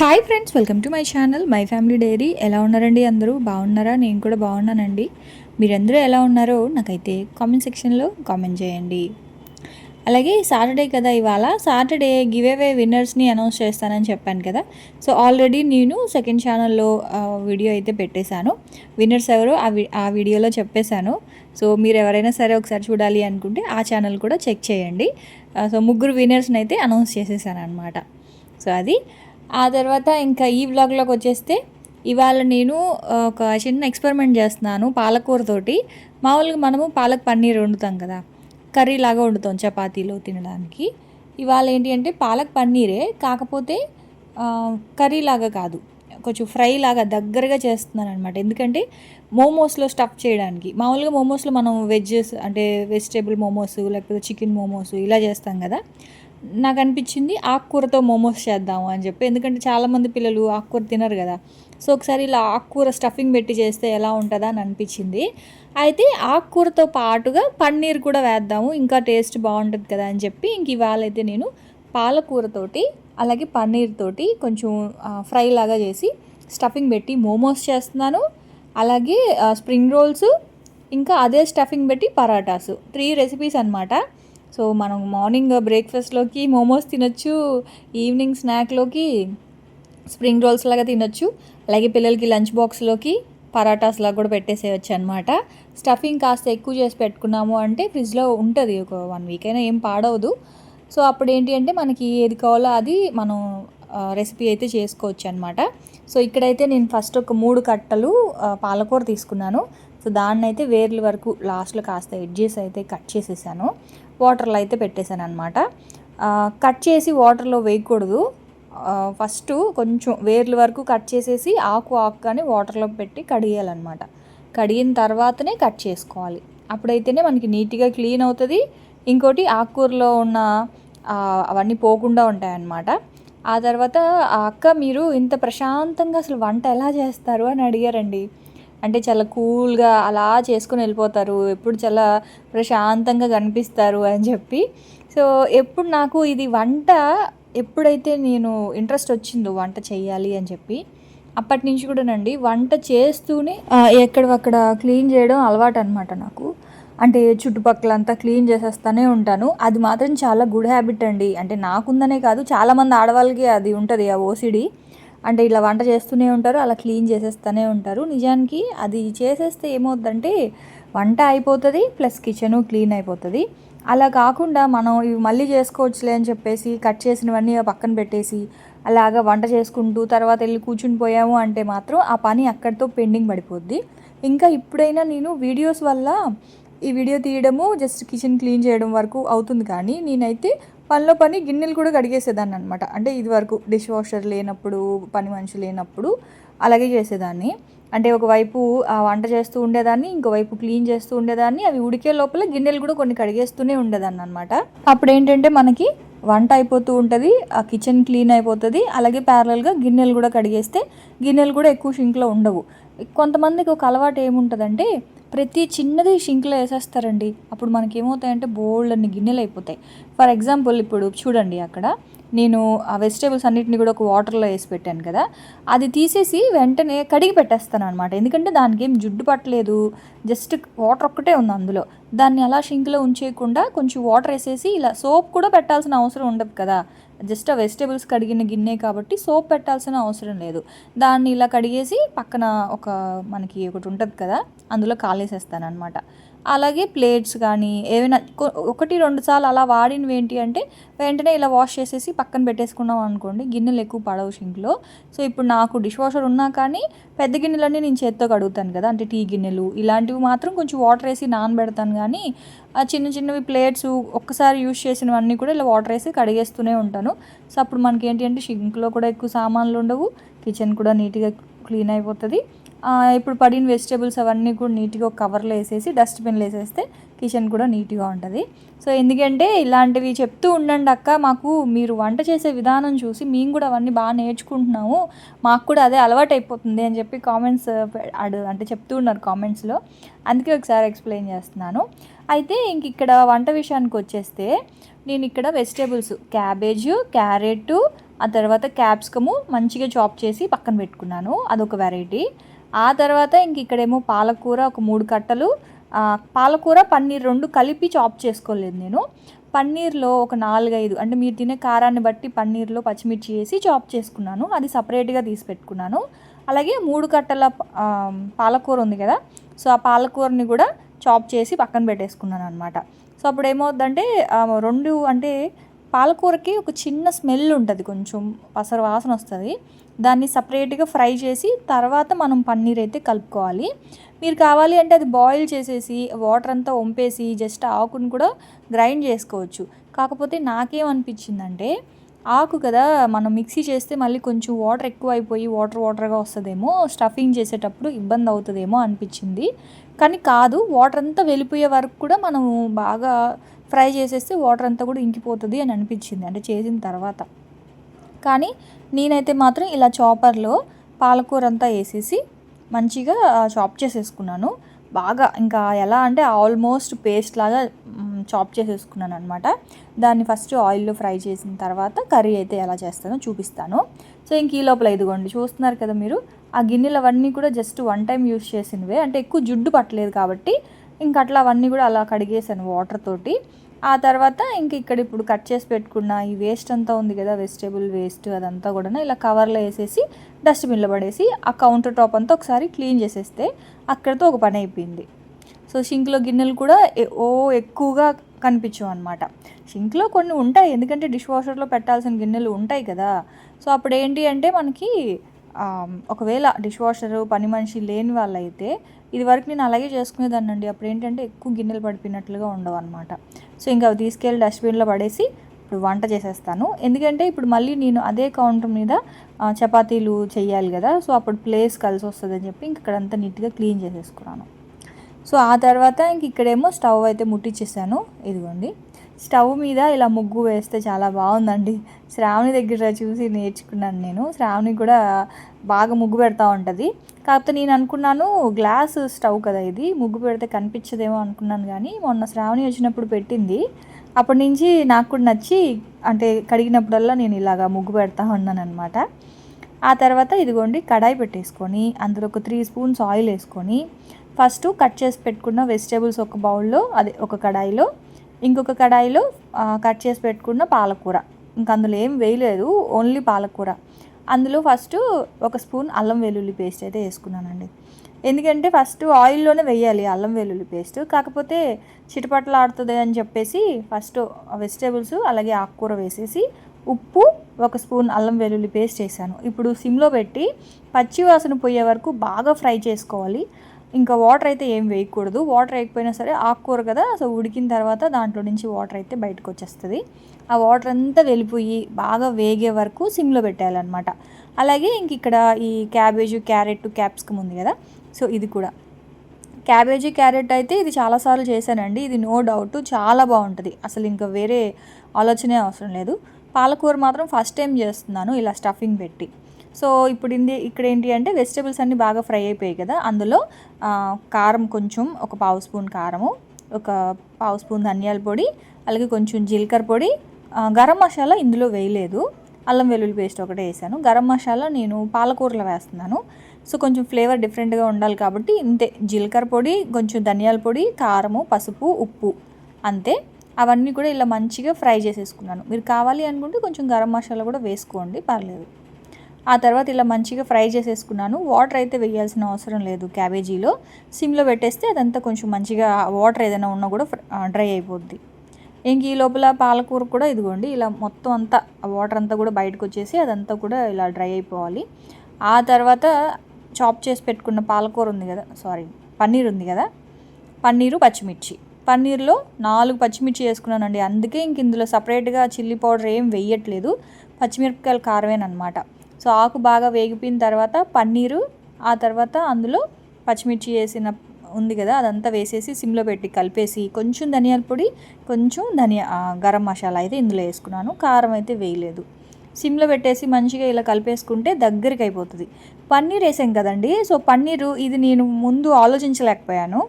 Hi friends welcome to my channel my family diary ఎలా ఉన్నారండి అందరూ? బాగున్నారా? నేను కూడా బాగున్నానండి. మీరందరూ ఎలా ఉన్నారో నాకైతే కామెంట్ సెక్షన్లో కామెంట్ చేయండి. అలాగే సాటర్డే కదా ఇవాళ. సాటర్డే గివ్ అవే విన్నర్స్ని అనౌన్స్ చేస్తానని చెప్పాను కదా. సో ఆల్రెడీ నేను సెకండ్ ఛానల్లో వీడియో అయితే పెట్టేశాను. విన్నర్స్ ఎవరో ఆ వి ఆ వీడియోలో చెప్పేశాను. సో మీరు ఎవరైనా సరే ఒకసారి చూడాలి అనుకుంటే ఆ ఛానల్ కూడా చెక్ చేయండి. సో ముగ్గురు విన్నర్స్ని అయితే అనౌన్స్ చేసేసాను అనమాట సో అది. ఆ తర్వాత ఇంకా ఈ వ్లాగ్లోకి వచ్చేస్తే ఇవాళ నేను ఒక చిన్న ఎక్స్పెరిమెంట్ చేస్తున్నాను పాలకూరతోటి మామూలుగా మనము పాలక్ పన్నీర్ వండుతాం కదా కర్రీ లాగా వండుతాం చపాతీలో తినడానికి. ఇవాళ ఏంటి అంటే పాలక్ పన్నీరే కాకపోతే కర్రీ లాగా కాదు. కొంచెం ఫ్రై లాగా దగ్గరగా చేస్తున్నాను అనమాట ఎందుకంటే మోమోస్లో స్టఫ్ చేయడానికి. మామూలుగా మోమోస్లో మనం వెజ్జెస్ అంటే వెజిటేబుల్ మోమోస్ లేకపోతే చికెన్ మోమోస్ ఇలా చేస్తాం కదా. నాకు అనిపించింది ఆకుకూరతో మోమోస్ చేద్దాము అని చెప్పి. ఎందుకంటే చాలామంది పిల్లలు ఆకుకూర తినరు కదా. సో ఒకసారి ఇలా ఆకుకూర స్టఫింగ్ పెట్టి చేస్తే ఎలా ఉంటుందా అని అనిపించింది. అయితే ఆకుకూరతో పాటుగా పన్నీర్ కూడా వేద్దాము ఇంకా టేస్ట్ బాగుంటుంది కదా అని చెప్పి ఇంక ఇవాళ అయితే నేను పాలకూరతోటి అలాగే పన్నీర్ తోటి కొంచెం ఫ్రై లాగా చేసి స్టఫింగ్ పెట్టి మోమోస్ చేస్తున్నాను. అలాగే స్ప్రింగ్ రోల్స్ ఇంకా అదే స్టఫింగ్ పెట్టి పరాటాసు. త్రీ రెసిపీస్ అనమాట సో మనం మార్నింగ్ బ్రేక్ఫాస్ట్లోకి మోమోస్ తినొచ్చు ఈవినింగ్ స్నాక్లోకి స్ప్రింగ్ రోల్స్ లాగా తినొచ్చు అలాగే పిల్లలకి లంచ్ బాక్స్లోకి పరాటాస్ లాగా కూడా పెట్టేసేయచ్చు అనమాట స్టఫింగ్ కాస్త ఎక్కువ చేసి పెట్టుకున్నాము అంటే ఫ్రిడ్జ్లో ఉంటుంది ఒక వన్ వీక్ అయినా ఏం పాడవదు. సో అప్పుడు ఏంటి అంటే మనకి ఏది కావాలో అది మనం రెసిపీ అయితే చేసుకోవచ్చు అనమాట సో ఇక్కడైతే నేను ఫస్ట్ ఒక మూడు కట్టలు పాలకూర తీసుకున్నాను. సో దాన్ని అయితే వేర్ల వరకు లాస్ట్లో కాస్త ఎడ్జెస్ అయితే కట్ చేసేసాను. వాటర్లో అయితే పెట్టేశాను అనమాట కట్ చేసి వాటర్లో వేయకూడదు. ఫస్ట్ కొంచెం వేర్ల వరకు కట్ చేసేసి ఆకు ఆకు కానీ వాటర్లో పెట్టి కడిగేయాలన్నమాట. కడిగిన తర్వాతనే కట్ చేసుకోవాలి. అప్పుడైతేనే మనకి నీట్గా క్లీన్ అవుతుంది. ఇంకోటి ఆకుకూరలో ఉన్న అవన్నీ పోకుండా ఉంటాయన్నమాట. ఆ తర్వాత ఆ అక్క మీరు ఇంత ప్రశాంతంగా అసలు వంట ఎలా చేస్తారు? అని అడిగారండి. అంటే చాలా కూల్గా అలా చేసుకుని వెళ్ళిపోతారు. ఎప్పుడు చాలా ప్రశాంతంగా కనిపిస్తారు అని చెప్పి. సో ఎప్పుడు నాకు ఇది వంట ఎప్పుడైతే నేను ఇంట్రెస్ట్ వచ్చిందో వంట చేయాలి అని చెప్పి అప్పటి నుంచి కూడానండి వంట చేస్తూనే ఎక్కడవక్కడ క్లీన్ చేయడం అలవాటు అనమాట నాకు. అంటే చుట్టుపక్కల అంతా క్లీన్ చేసేస్తూనే ఉంటాను. అది మాత్రం చాలా గుడ్ హ్యాబిట్ అండి. అంటే నాకుందనే కాదు చాలామంది ఆడవాళ్ళకి అది ఉంటుంది ఆ ఓసిడి అంటే ఇలా వంట చేస్తూనే ఉంటారు అలా క్లీన్ చేసేస్తూనే ఉంటారు. నిజానికి అది చేసేస్తే ఏమవుతుందంటే వంట అయిపోతుంది ప్లస్ కిచెను క్లీన్ అయిపోతుంది. అలా కాకుండా మనం ఇవి మళ్ళీ చేసుకోవచ్చులే అని చెప్పేసి కట్ చేసినవన్నీ పక్కన పెట్టేసి అలాగా వంట చేసుకుంటూ తర్వాత వెళ్ళి కూర్చుని పోయాము అంటే మాత్రం ఆ పని అక్కడితో పెండింగ్ పడిపోద్ది. ఇంకా ఇప్పుడైనా నేను వీడియోస్ వల్ల ఈ వీడియో తీయడము జస్ట్ కిచెన్ క్లీన్ చేయడం వరకు అవుతుంది కానీ నేనైతే పనిలో పని గిన్నెలు కూడా కడిగేసేదాన్ని అనమాట అంటే ఇది వరకు డిష్ వాషర్ లేనప్పుడు పని మనిషి లేనప్పుడు అలాగే చేసేదాన్ని. అంటే ఒకవైపు ఆ వంట చేస్తూ ఉండేదాన్ని ఇంకోవైపు క్లీన్ చేస్తూ ఉండేదాన్ని అవి ఉడికే లోపల గిన్నెలు కూడా కొన్ని కడిగేస్తూనే ఉండేదాన్ని అనమాట అప్పుడు ఏంటంటే మనకి వంట అయిపోతూ ఉంటుంది ఆ కిచెన్ క్లీన్ అయిపోతుంది అలాగే ప్యారలల్గా గిన్నెలు కూడా కడిగేస్తే గిన్నెలు కూడా ఎక్కువ షింక్లో ఉండవు. కొంతమందికి ఒక అలవాటు ఏముంటుందంటే ప్రతి చిన్నది షింక్లో వేసేస్తారండి. అప్పుడు మనకి ఏమవుతాయంటే బోల్డ్ అన్ని గిన్నెలు అయిపోతాయి. ఫర్ ఎగ్జాంపుల్ ఇప్పుడు చూడండి అక్కడ. నేను ఆ వెజిటేబుల్స్ అన్నిటిని కూడా ఒక వాటర్లో వేసి పెట్టాను కదా. అది తీసేసి వెంటనే కడిగి పెట్టేస్తాను అనమాట ఎందుకంటే దానికి ఏం జుడ్డు పట్టలేదు. జస్ట్ వాటర్ ఒక్కటే ఉంది అందులో. దాన్ని అలా షింక్లో ఉంచేయకుండా కొంచెం వాటర్ వేసేసి ఇలా సోప్ కూడా పెట్టాల్సిన అవసరం ఉండదు కదా. జస్ట్ వెజిటేబుల్స్ కడిగిన గిన్నె కాబట్టి సోప్ పెట్టాల్సిన అవసరం లేదు. దాన్ని ఇలా కడిగేసి పక్కన ఒక మనకి ఒకటి ఉంటుంది కదా అందులో కాలేసేస్తాను అనమాట అలాగే ప్లేట్స్ కానీ ఏమైనా ఒకటి రెండు సార్లు అలా వాడినవి ఏంటి అంటే వెంటనే ఇలా వాష్ చేసేసి పక్కన పెట్టేసుకున్నాం అనుకోండి గిన్నెలు ఎక్కువ పడవు షింక్లో సో ఇప్పుడు నాకు డిష్ వాషర్ ఉన్నా కానీ పెద్ద గిన్నెలన్నీ నేను చేత్తో కడుగుతాను కదా అంటే టీ గిన్నెలు. ఇలాంటివి మాత్రం కొంచెం వాటర్ వేసి నానబెడతాను కానీ ఆ చిన్న చిన్నవి ప్లేట్స్ ఒక్కసారి యూజ్ చేసినవన్నీ కూడా ఇలా వాటర్ వేసి కడిగేస్తూనే ఉంటాను. సో అప్పుడు మనకి ఏంటి అంటే షింక్లో కూడా ఎక్కువ సామాన్లు ఉండవు కిచెన్ కూడా నీట్గా క్లీన్ అయిపోతుంది. ఇప్పుడు పడిన వెజిటేబుల్స్ అవన్నీ కూడా నీట్గా కవర్లో వేసేసి డస్ట్బిన్లో వేసేస్తే కిచెన్ కూడా నీట్గా ఉంటుంది. సో సో ఎందుకంటే ఇలాంటివి చెప్తూ ఉండండి అక్క మాకు మీరు వంట చేసే విధానం చూసి మేము కూడా అవన్నీ బాగా నేర్చుకుంటున్నాము. మాకు కూడా అదే అలవాటు అయిపోతుంది అని చెప్పి కామెంట్స్ అడు అంటే చెప్తూ ఉన్నారు కామెంట్స్లో. అందుకే ఒకసారి ఎక్స్ప్లెయిన్ చేస్తున్నాను. అయితే ఇంక ఇక్కడ వంట విషయానికి వచ్చేస్తే నేను ఇక్కడ వెజిటేబుల్స్ క్యాబేజ్ క్యారెట్ ఆ తర్వాత క్యాప్సికము మంచిగా చాప్ చేసి పక్కన పెట్టుకున్నాను. అదొక వెరైటీ. ఆ తర్వాత ఇంక ఇక్కడేమో పాలకూర ఒక మూడు కట్టలు పాలకూర పన్నీర్ రెండు కలిపి చాప్ చేసుకోలేదు నేను. పన్నీర్లో ఒక నాలుగైదు అంటే మీరు తినే కారాన్ని బట్టి పన్నీర్లో పచ్చిమిర్చి వేసి చాప్ చేసుకున్నాను. అది సపరేట్గా తీసి పెట్టుకున్నాను. అలాగే మూడు కట్టల పాలకూర ఉంది కదా సో ఆ పాలకూరని కూడా చాప్ చేసి పక్కన పెట్టేసుకున్నాను అనమాట సో అప్పుడు ఏమవుద్దంటే రెండు అంటే పాలకూరకి ఒక చిన్న స్మెల్ ఉంటుంది కొంచెం పసరు వాసన వస్తుంది. దాన్ని సపరేట్గా ఫ్రై చేసి తర్వాత మనం పన్నీర్ అయితే కలుపుకోవాలి. మీరు కావాలి అంటే అది బాయిల్ చేసేసి వాటర్ అంతా వంపేసి జస్ట్ ఆకుని కూడా గ్రైండ్ చేసుకోవచ్చు. కాకపోతే నాకేమనిపించిందంటే ఆకు కదా మనం మిక్సీ చేస్తే మళ్ళీ కొంచెం వాటర్ ఎక్కువ అయిపోయి వాటర్ వాటర్గా వస్తుందేమో స్టఫింగ్ చేసేటప్పుడు ఇబ్బంది అవుతుందేమో అనిపించింది. కానీ కాదు వాటర్ అంతా వెళ్ళిపోయే వరకు కూడా మనము బాగా ఫ్రై చేసేస్తే వాటర్ అంతా కూడా ఇంకిపోతుంది అని అనిపించింది అంటే చేసిన తర్వాత. కానీ నేనైతే మాత్రం ఇలా చాపర్లో పాలకూర అంతా వేసేసి మంచిగా చాప్ చేసేసుకున్నాను. బాగా ఇంకా ఎలా అంటే ఆల్మోస్ట్ పేస్ట్ లాగా చాప్ చేసేసుకున్నాను అనమాట దాన్ని ఫస్ట్ ఆయిల్లో ఫ్రై చేసిన తర్వాత కర్రీ అయితే ఎలా చేస్తానో చూపిస్తాను. సో ఇంక ఈ లోపల ఇదిగోండి చూస్తున్నారు కదా మీరు ఆ గిన్నెలు అవన్నీ కూడా జస్ట్ వన్ టైం యూస్ చేసినవే అంటే ఎక్కువ జుడ్డు పట్టలేదు కాబట్టి ఇంకా అట్లా అవన్నీ కూడా అలా కడిగేసాను వాటర్ తోటి. ఆ తర్వాత ఇంక ఇక్కడ ఇప్పుడు కట్ చేసి పెట్టుకున్న ఈ వేస్ట్ అంతా ఉంది కదా వెజిటేబుల్ వేస్ట్ అదంతా కూడా ఇలా కవర్లో వేసేసి డస్ట్బిన్లో పడేసి ఆ కౌంటర్ టాప్ అంతా ఒకసారి క్లీన్ చేసేస్తే అక్కడితో ఒక పని అయిపోయింది. సో షింక్లో గిన్నెలు కూడా ఓ ఎక్కువగా కనిపించవు అనమాట షింక్లో కొన్ని ఉంటాయి ఎందుకంటే డిష్ వాషర్లో పెట్టాల్సిన గిన్నెలు ఉంటాయి కదా. సో అప్పుడు ఏంటి అంటే మనకి ఒకవేళ డిష్ వాషర్ పని మనిషి లేని వాళ్ళైతే ఇది వరకు నేను అలాగే చేసుకునేదాన్ని అండి అప్పుడు ఏంటంటే ఎక్కువ గిన్నెలు పడిపోయినట్లుగా ఉండవు అనమాట సో ఇంకా అవి తీసుకెళ్ళి డస్ట్బిన్లో పడేసి ఇప్పుడు వంట చేసేస్తాను. ఎందుకంటే ఇప్పుడు మళ్ళీ నేను అదే కౌంటర్ మీద చపాతీలు చేయాలి కదా సో అప్పుడు ప్లేస్ కలిసి వస్తుంది అని చెప్పి ఇంక ఇక్కడంతా నీట్గా క్లీన్ చేసేసుకున్నాను. సో ఆ తర్వాత ఇంక ఇక్కడేమో స్టవ్ అయితే ముట్టించేసాను ఇదిగోండి. స్టవ్ మీద ఇలా ముగ్గు వేస్తే చాలా బాగుందండి. శ్రావణి దగ్గర చూసి నేర్చుకున్నాను నేను. శ్రావణి కూడా బాగా ముగ్గు పెడతా ఉంటుంది. కాకపోతే నేను అనుకున్నాను గ్లాస్ స్టవ్ కదా ఇది. ముగ్గు పెడితే కనిపించదేమో అనుకున్నాను కానీ మొన్న శ్రావణి వచ్చినప్పుడు పెట్టింది. అప్పటి నుంచి నాకు కూడా నచ్చి అంటే కడిగినప్పుడల్లా నేను ఇలాగా ముగ్గు పెడతా ఉన్నాను అనమాట ఆ తర్వాత ఇదిగోండి కడాయి పెట్టేసుకొని అందులో ఒక త్రీ స్పూన్స్ ఆయిల్ వేసుకొని ఫస్ట్ కట్ చేసి పెట్టుకున్న వెజిటేబుల్స్ ఒక బౌల్లో అదే ఒక కడాయిలో ఇంకొక కడాయిలో కట్ చేసి పెట్టుకున్న పాలకూర. ఇంక అందులో ఏం వేయలేదు ఓన్లీ పాలకూర. అందులో ఫస్ట్ ఒక స్పూన్ అల్లం వెల్లుల్లి పేస్ట్ అయితే వేసుకున్నానండి. ఎందుకంటే ఫస్ట్ ఆయిల్లోనే వేయాలి అల్లం వెల్లుల్లి పేస్ట్. కాకపోతే చిటపట్లాడుతుంది అని చెప్పేసి ఫస్ట్ వెజిటేబుల్స్ అలాగే ఆకుకూర వేసేసి ఉప్పు ఒక స్పూన్ అల్లం వెల్లుల్లి పేస్ట్ వేసాను ఇప్పుడు సిమ్లో పెట్టి పచ్చి వాసన పోయే వరకు బాగా ఫ్రై చేసుకోవాలి. ఇంకా వాటర్ అయితే ఏం వేయకూడదు. వాటర్ వేయకపోయినా సరే ఆకుకూర కదా సో ఉడికిన తర్వాత దాంట్లో నుంచి వాటర్ అయితే బయటకు వచ్చేస్తుంది. ఆ వాటర్ అంతా వెళ్ళిపోయి బాగా వేగే వరకు సిమ్లో పెట్టాలన్నమాట అలాగే ఇంక ఇక్కడ ఈ క్యాబేజ్ క్యారెట్ క్యాప్సికమ్ ఉంది కదా సో ఇది కూడా. క్యాబేజీ క్యారెట్ అయితే ఇది చాలాసార్లు చేశానండి. ఇది నో డౌట్ చాలా బాగుంటుంది. అసలు ఇంకా వేరే ఆలోచనే అవసరం లేదు. పాలకూర మాత్రం ఫస్ట్ టైం చేస్తున్నాను ఇలా స్టఫింగ్ పెట్టి. సో ఇప్పుడు ఇంది ఇక్కడ ఏంటి అంటే వెజిటేబుల్స్ అన్నీ బాగా ఫ్రై అయిపోయాయి కదా. అందులో కారం కొంచెం ఒక పావు స్పూన్ కారము ఒక పావు స్పూన్ ధనియాల పొడి అలాగే కొంచెం జీలకర్ర పొడి గరం మసాలా ఇందులో వేయలేదు. అల్లం వెల్లుల్లి పేస్ట్ ఒకటే వేసాను. గరం మసాలా నేను పాలకూరలో వేస్తున్నాను. సో కొంచెం ఫ్లేవర్ డిఫరెంట్గా ఉండాలి కాబట్టి ఇంతే. జీలకర్ర పొడి కొంచెం ధనియాల పొడి కారము పసుపు ఉప్పు అంతే. అవన్నీ కూడా ఇలా మంచిగా ఫ్రై చేసేసుకున్నాను. మీరు కావాలి అనుకుంటే కొంచెం గరం మసాలా కూడా వేసుకోండి పర్లేదు. ఆ తర్వాత ఇలా మంచిగా ఫ్రై చేసేసుకున్నాను. వాటర్ అయితే వేయాల్సిన అవసరం లేదు క్యాబేజీలో. సిమ్లో పెట్టేస్తే అదంతా కొంచెం మంచిగా వాటర్ ఏదైనా ఉన్నా కూడా డ్రై అయిపోద్ది. ఇంక ఈ లోపల పాలకూర కూడా ఇదిగోండి ఇలా మొత్తం అంతా వాటర్ అంతా కూడా బయటకు వచ్చేసి అదంతా కూడా ఇలా డ్రై అయిపోవాలి. ఆ తర్వాత చాప్ చేసి పెట్టుకున్న పాలకూర ఉంది కదా సారీ పన్నీర్ ఉంది కదా పన్నీరు పచ్చిమిర్చి. పన్నీర్లో నాలుగు పచ్చిమిర్చి వేసుకున్నానండి అందుకే ఇంక ఇందులో సపరేట్గా చిల్లీ పౌడర్ ఏం వేయట్లేదు. పచ్చిమిరపకాయలు కారమేనమాట సో ఆకు బాగా వేగిపోయిన తర్వాత పన్నీరు ఆ తర్వాత అందులో పచ్చిమిర్చి వేసిన ఉంది కదా అదంతా వేసేసి సిమ్లో పెట్టి కలిపేసి కొంచెం ధనియాల పొడి కొంచెం ధనియా గరం మసాలా అయితే ఇందులో వేసుకున్నాను. కారం అయితే వేయలేదు. సిమ్లో పెట్టేసి మంచిగా ఇలా కలిపేసుకుంటే దగ్గరికి అయిపోతుంది. పన్నీర్ వేసాం కదండి సో పన్నీరు ఇది నేను ముందు ఆలోచించలేకపోయాను.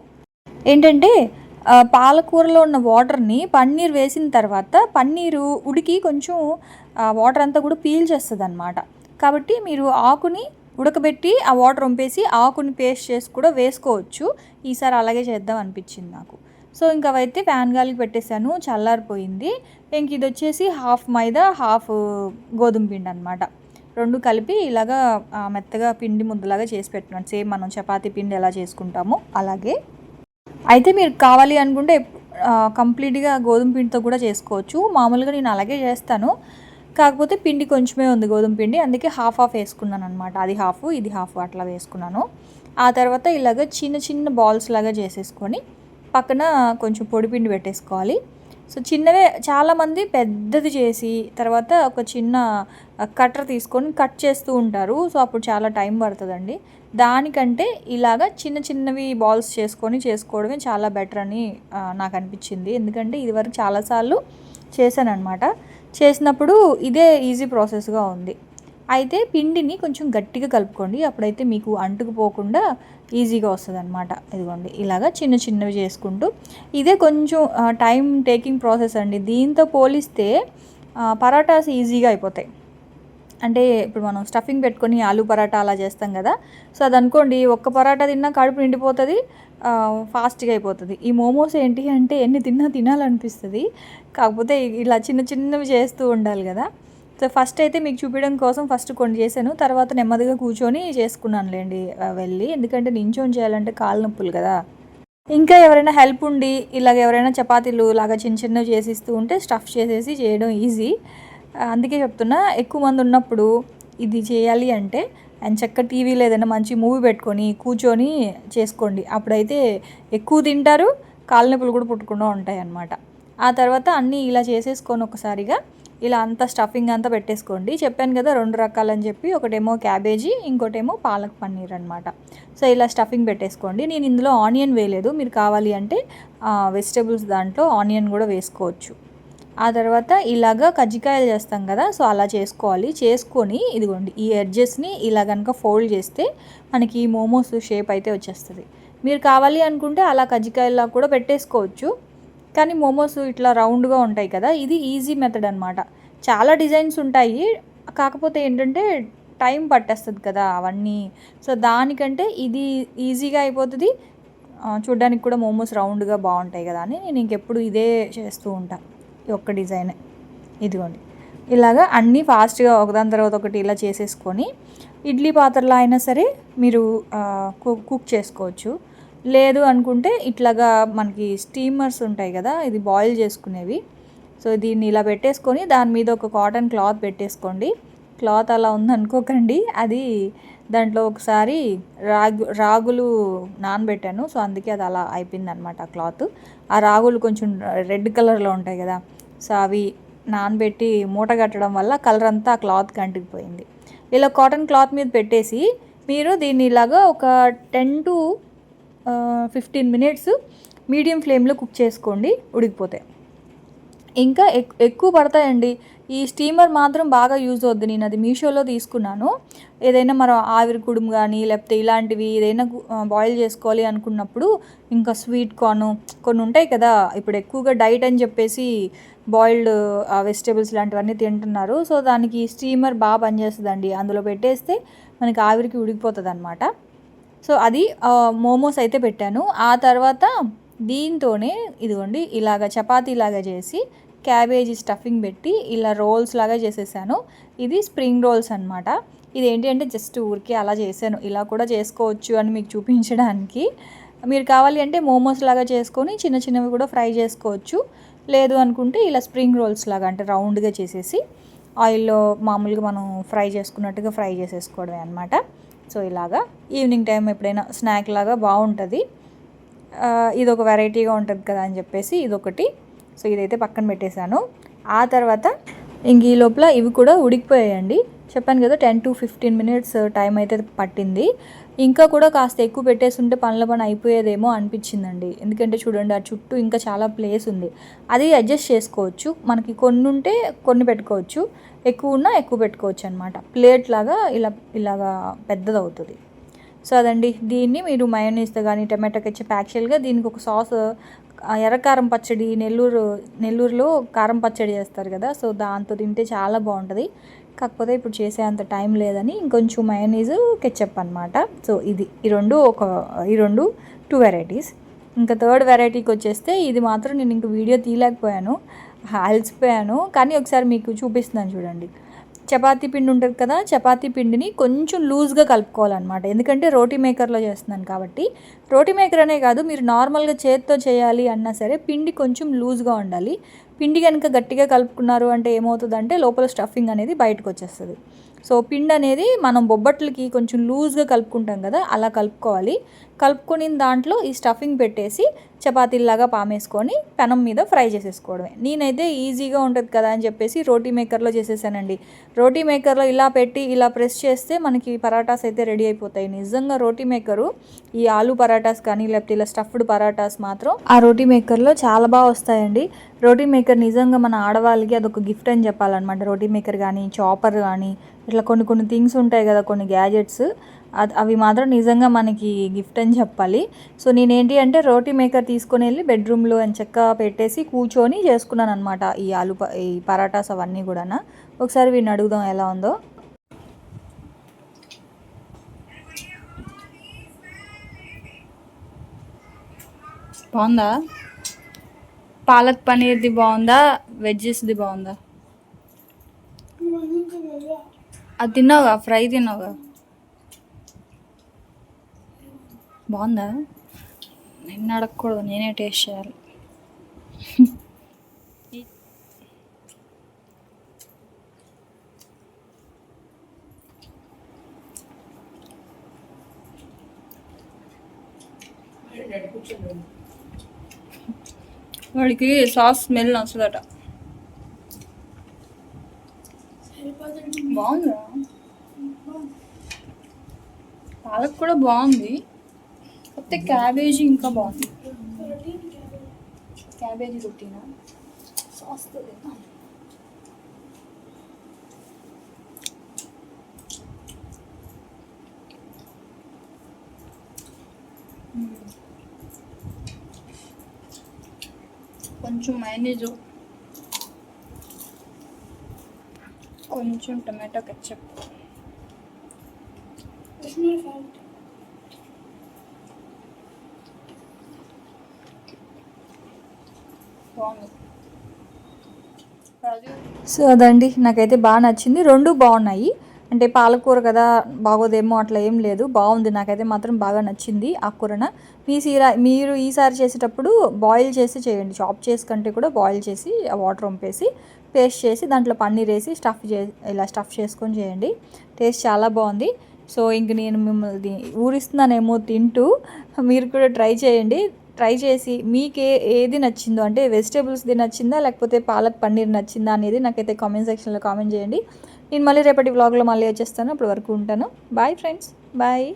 ఏంటంటే పాలకూరలో ఉన్న వాటర్ని పన్నీర్ వేసిన తర్వాత పన్నీరు ఉడికి కొంచెం వాటర్ అంతా కూడా పీల్చేస్తుంది అనమాట కాబట్టి మీరు ఆకుని ఉడకబెట్టి ఆ వాటర్ వంపేసి ఆకుని పేస్ట్ చేసి కూడా వేసుకోవచ్చు. ఈసారి అలాగే చేద్దాం అనిపించింది నాకు. సో ఇంకా అవైతే ఫ్యాన్ గాలికి పెట్టేశాను. చల్లారిపోయింది. ఇంక ఇది వచ్చేసి హాఫ్ మైదా హాఫ్ గోధుమ పిండి అనమాట రెండు కలిపి ఇలాగా మెత్తగా పిండి ముద్దలాగా చేసి పెట్టున్నాను. సేమ్ మనం చపాతీ పిండి ఎలా చేసుకుంటామో అలాగే. అయితే మీరు కావాలి అనుకుంటే కంప్లీట్గా గోధుమ పిండితో కూడా చేసుకోవచ్చు. మామూలుగా నేను అలాగే చేస్తాను. కాకపోతే పిండి కొంచెమే ఉంది గోధుమ పిండి. అందుకే హాఫ్ హాఫ్ వేసుకున్నాను అనమాట అది హాఫ్ ఇది హాఫ్ అట్లా వేసుకున్నాను. ఆ తర్వాత ఇలాగ చిన్న చిన్న బాల్స్ లాగా చేసేసుకొని పక్కన కొంచెం పొడి పిండి పెట్టేసుకోవాలి. సో చిన్నవే చాలామంది పెద్దది చేసి తర్వాత ఒక చిన్న కట్టర్ తీసుకొని కట్ చేస్తూ ఉంటారు. సో అప్పుడు చాలా టైం పడుతుందండి. దానికంటే ఇలాగా చిన్న చిన్నవి బాల్స్ చేసుకొని చేసుకోవడమే చాలా బెటర్ అని నాకు అనిపించింది. ఎందుకంటే ఇదివరకు చాలాసార్లు చేశాను అనమాట చేసినప్పుడు ఇదే ఈజీ ప్రాసెస్గా ఉంది. అయితే పిండిని కొంచెం గట్టిగా కలుపుకోండి. అప్పుడైతే మీకు అంటుకుపోకుండా ఈజీగా వస్తుంది అనమాట ఇదిగోండి ఇలాగా చిన్న చిన్నవి చేసుకుంటూ. ఇదే కొంచెం టైం టేకింగ్ ప్రాసెస్ అండి. దీంతో పోలిస్తే పరాటాస్ ఈజీగా అయిపోతాయి. అంటే ఇప్పుడు మనం స్టఫింగ్ పెట్టుకొని ఆలూ పరాటా అలా చేస్తాం కదా. సో అది అనుకోండి ఒక్క పరాటా తిన్నా కడుపు నిండిపోతుంది ఫాస్ట్గా అయిపోతుంది. ఈ మోమోస్ ఏంటి అంటే ఎన్ని తిన్నా తినాలనిపిస్తుంది. కాకపోతే ఇలా చిన్న చిన్నవి చేస్తూ ఉండాలి కదా. సో ఫస్ట్ అయితే మీకు చూపించడం కోసం ఫస్ట్ కొన్ని చేశాను. తర్వాత నెమ్మదిగా కూర్చొని చేసుకున్నానులేండి వెళ్ళి. ఎందుకంటే నించొని చేయాలంటే కాళ్ళ నొప్పులు కదా. ఇంకా ఎవరైనా హెల్ప్ ఉండి ఇలాగ ఎవరైనా చపాతీలు లాగా చిన్న చిన్నవి చేసిస్తూ ఉంటే స్టఫ్ చేసేసి చేయడం ఈజీ అందుకే చెప్తున్నా ఎక్కువ మంది ఉన్నప్పుడు ఇది చేయాలి అంటే అండ్ చక్క టీవీలో ఏదైనా మంచి మూవీ పెట్టుకొని కూర్చొని చేసుకోండి. అప్పుడైతే ఎక్కువ తింటారు కాళ్ళనొప్పులు కూడా పుట్టకుండా ఉంటాయి అన్నమాట ఆ తర్వాత అన్నీ ఇలా చేసేసుకొని ఒకసారిగా ఇలా అంతా స్టఫింగ్ అంతా పెట్టేసుకోండి. చెప్పాను కదా రెండు రకాలని చెప్పి ఒకటేమో క్యాబేజీ ఇంకోటేమో పాలక్ పన్నీర్ అనమాట సో ఇలా స్టఫింగ్ పెట్టేసుకోండి. నేను ఇందులో ఆనియన్ వేయలేదు. మీరు కావాలి అంటే వెజిటేబుల్స్ దాంట్లో ఆనియన్ కూడా వేసుకోవచ్చు. ఆ తర్వాత ఇలాగ కజ్జికాయలు చేస్తాం కదా సో అలా చేసుకోవాలి. చేసుకొని ఇదిగోండి ఈ ఎడ్జెస్ని ఇలా కనుక ఫోల్డ్ చేస్తే మనకి ఈ మోమోస్ షేప్ అయితే వచ్చేస్తుంది. మీరు కావాలి అనుకుంటే అలా కజ్జికాయలా కూడా పెట్టేసుకోవచ్చు. కానీ మోమోస్ ఇట్లా రౌండ్గా ఉంటాయి కదా ఇది ఈజీ మెథడ్ అనమాట చాలా డిజైన్స్ ఉంటాయి కాకపోతే ఏంటంటే టైం పట్టేస్తుంది కదా అవన్నీ. సో దానికంటే ఇది ఈజీగా అయిపోతుంది. చూడడానికి కూడా మోమోస్ రౌండ్గా బాగుంటాయి కదా అని నేను ఇంకెప్పుడు ఇదే చేస్తూ ఉంటాను ఒక్క డిజైన్. ఇదిగోండి. ఇలాగా అన్నీ ఫాస్ట్గా ఒకదాని తర్వాత ఒకటి ఇలా చేసేసుకొని ఇడ్లీ పాత్రలో అయినా సరే మీరు కుక్ చేసుకోవచ్చు. లేదు అనుకుంటే ఇట్లాగా మనకి స్టీమర్స్ ఉంటాయి కదా ఇది బాయిల్ చేసుకునేవి. సో దీన్ని ఇలా పెట్టేసుకొని దాని మీద ఒక కాటన్ క్లాత్ పెట్టేసుకోండి. క్లాత్ అలా ఉందనుకోకండి. అది దాంట్లో ఒకసారి రాగు రాగులు నానబెట్టాను. సో అందుకే అది అలా అయిపోయింది అనమాట ఆ క్లాత్. ఆ రాగులు కొంచెం రెడ్ కలర్లో ఉంటాయి కదా. సో అవి నానబెట్టి మూట కట్టడం వల్ల కలర్ అంతా ఆ క్లాత్ కంటికిపోయింది ఇలా కాటన్ క్లాత్ మీద పెట్టేసి మీరు దీన్ని ఇలాగా ఒక ten to fifteen minutes medium ఫ్లేమ్లో కుక్ చేసుకోండి. ఉడికిపోతాయి. ఇంకా ఎక్ ఎక్కువ పడతాయండి. ఈ స్టీమర్ మాత్రం బాగా యూజ్ అవుద్ది. నేను అది మీషోలో తీసుకున్నాను. ఏదైనా మనం ఆవిరి కుడుము కానీ లేకపోతే ఇలాంటివి ఏదైనా బాయిల్ చేసుకోవాలి అనుకున్నప్పుడు ఇంకా స్వీట్ కార్న్ కొన్ని ఉంటాయి కదా ఇప్పుడు ఎక్కువగా డైట్ అని చెప్పేసి బాయిల్డ్ వెజిటేబుల్స్ లాంటివన్నీ తింటున్నారు. సో దానికి స్టీమర్ బాగా పనిచేస్తుందండి. అందులో పెట్టేస్తే మనకి ఆవిరికి ఉడికిపోతుంది అనమాట సో అది మోమోస్ అయితే పెట్టాను. ఆ తర్వాత దీంతోనే ఇదిగోండి ఇలాగ చపాతీ లాగా చేసి క్యాబేజీ స్టఫింగ్ పెట్టి ఇలా రోల్స్ లాగా చేసేసాను. ఇది స్ప్రింగ్ రోల్స్ అనమాట ఇది ఏంటి అంటే జస్ట్ ఊరికే అలా చేశాను. ఇలా కూడా చేసుకోవచ్చు అని మీకు చూపించడానికి. మీరు కావాలి అంటే మోమోస్ లాగా చేసుకొని చిన్న చిన్నవి కూడా ఫ్రై చేసుకోవచ్చు. లేదు అనుకుంటే ఇలా స్ప్రింగ్ రోల్స్ లాగా అంటే రౌండ్గా చేసేసి ఆయిల్లో మామూలుగా మనం ఫ్రై చేసుకున్నట్టుగా ఫ్రై చేసేసుకోవడమే అనమాట సో ఇలాగా ఈవినింగ్ టైం ఎప్పుడైనా స్నాక్ లాగా బాగుంటుంది. ఇది ఒక వెరైటీగా ఉంటుంది కదా అని చెప్పేసి ఇదొకటి. సో ఇదైతే పక్కన పెట్టేశాను. ఆ తర్వాత ఇంక ఈ లోపల ఇవి కూడా ఉడికిపోయాయండి. చెప్పాను కదా ten to fifteen minutes time అయితే పట్టింది. ఇంకా కూడా కాస్త ఎక్కువ పెట్టేస్తుంటే పనుల పని అయిపోయేదేమో అనిపించిందండి. ఎందుకంటే చూడండి ఆ చుట్టూ ఇంకా చాలా ప్లేస్ ఉంది. అది అడ్జస్ట్ చేసుకోవచ్చు. మనకి కొన్ని ఉంటే కొన్ని పెట్టుకోవచ్చు. ఎక్కువ ఉన్నా ఎక్కువ పెట్టుకోవచ్చు అనమాట ప్లేట్ లాగా ఇలా ఇలాగా పెద్దదవుతుంది. సో అదండి. దీన్ని మీరు మయోనీస్తో కానీ టమాటో కెచ్చప్ యాక్చువల్గా దీనికి ఒక సాస్ ఎర్రకారం పచ్చడి నెల్లూరు నెల్లూరులో కారం పచ్చడి చేస్తారు కదా సో దాంతో తింటే చాలా బాగుంటుంది. కాకపోతే ఇప్పుడు చేసే అంత టైం లేదని ఇంకొంచెం మయోనీస్ కెచ్చప్ అనమాట సో ఇది ఈ రెండు ఒక ఈ రెండు టూ వెరైటీస్ ఇంకా థర్డ్ వెరైటీకి వచ్చేస్తే ఇది మాత్రం నేను ఇంక వీడియో తీయలేకపోయాను అలసిపోయాను. కానీ ఒకసారి మీకు చూపిస్తున్నాను చూడండి. చపాతీ పిండి ఉంటుంది కదా చపాతీ పిండిని కొంచెం లూజ్గా కలుపుకోవాలన్నమాట. ఎందుకంటే రోటీ మేకర్లో చేస్తున్నాను కాబట్టి. రోటీ మేకర్ అనే కాదు మీరు నార్మల్గా చేత్తో చేయాలి అన్నా సరే పిండి కొంచెం లూజ్గా ఉండాలి. పిండి కనుక గట్టిగా కలుపుకున్నారు అంటే ఏమవుతుందంటే లోపల స్టఫింగ్ అనేది బయటకు వచ్చేస్తుంది. సో పిండి అనేది మనం బొబ్బట్లకి కొంచెం లూజ్గా కలుపుకుంటాం కదా అలా కలుపుకోవాలి. కలుపుకొని దాంట్లో ఈ స్టఫింగ్ పెట్టేసి చపాతీలాగా పామేసుకొని పెనం మీద ఫ్రై చేసేసుకోవడమే. నేనైతే ఈజీగా ఉంటుంది కదా అని చెప్పేసి రోటీ మేకర్లో చేసేసానండి. రోటీ మేకర్లో ఇలా పెట్టి ఇలా ప్రెస్ చేస్తే మనకి పరాటాస్ అయితే రెడీ అయిపోతాయి. నిజంగా రోటీ మేకరు ఈ ఆలు పరాటాస్ కానీ లేకపోతే ఇలా స్టఫ్డ్ పరాటాస్ మాత్రం ఆ రోటీ మేకర్లో చాలా బాగా వస్తాయండి. రోటీ మేకర్ నిజంగా మన ఆడవాళ్ళకి అదొక గిఫ్ట్ అని చెప్పాలన్నమాట. రోటీ మేకర్ కానీ చాపర్ కానీ ఇట్లా కొన్ని కొన్ని థింగ్స్ ఉంటాయి కదా కొన్ని గ్యాజెట్స్. అది అవి మాత్రం నిజంగా మనకి గిఫ్ట్ అని చెప్పాలి. సో నేనేంటి అంటే రోటీ మేకర్ తీసుకొని వెళ్ళి బెడ్రూమ్లో అని చెక్క పెట్టేసి కూర్చొని చేసుకున్నాను అనమాట ఈ ఆలు ప- ఈ పరాటాస్ అవన్నీ కూడా ఒకసారి వీడిని అడుగుదాం ఎలా ఉందో. బాగుందా? పాలక్ పనీర్ది బాగుందా? వెజ్జెస్ది బాగుందా? అది తిన్నావుగా? ఫ్రై తిన్నావుగా? బాగుందా? నిన్ను అడగకూడదు నేనే టేస్ట్ చేయాలి. వాడికి సాస్ స్మెల్ నచ్చదట. బాగుందా? పాలక్ కూడా బాగుంది. కాకపోతే క్యాబేజీ ఇంకా బాగుంది. క్యాబేజీ రొటీనా సాస్ కొంచెం మైనీజు కొంచెం టమాటో కెచ్చప్ బాగుంది. సో అదండి నాకైతే బాగా నచ్చింది. రెండు బాగున్నాయి. అంటే పాలకూర కదా బాగోదేమో అట్లా ఏం లేదు. బాగుంది. నాకైతే మాత్రం బాగా నచ్చింది ఆ కూరన. మీ సీరా మీరు ఈసారి చేసేటప్పుడు బాయిల్ చేసి చేయండి. చాప్ చేసి కంటే కూడా బాయిల్ చేసి ఆ వాటర్ వంపేసి పేస్ట్ చేసి దాంట్లో పన్నీర్ వేసి స్టఫ్ చే ఇలా స్టఫ్ చేసుకొని చేయండి. టేస్ట్ చాలా బాగుంది. సో ఇంక నేను మిమ్మల్ని ఊరిస్తున్నానేమో తింటూ మీరు కూడా ట్రై చేయండి. ట్రై చేసి మీకు ఏ ఏది నచ్చిందో అంటే వెజిటేబుల్స్ది నచ్చిందా లేకపోతే పాలక్ పన్నీర్ నచ్చిందా అనేది నాకైతే కామెంట్ సెక్షన్లో కామెంట్ చేయండి. నేను మళ్ళీ రేపటి వ్లాగ్లో మళ్ళీ వచ్చేస్తాను. అప్పటి వరకు ఉంటాను. Bye friends bye